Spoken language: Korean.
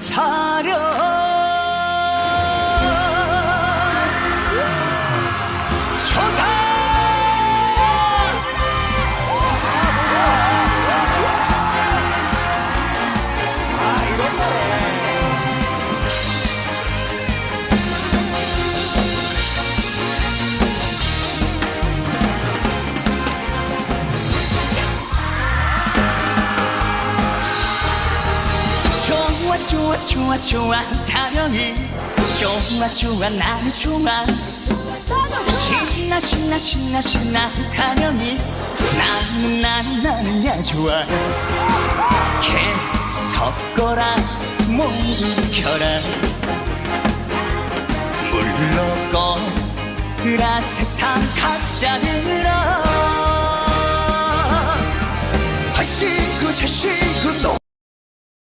타령 좋아 좋아 좋아 좋아 타령이. 좋아 좋아 난 좋아. 신나 신나 신나 신나 타령이. 나는 나는 나는 야 좋아. 개 섞어라 몸 익혀라. 물러 꺼라 세상 가짜들아 하시고 자시고. 또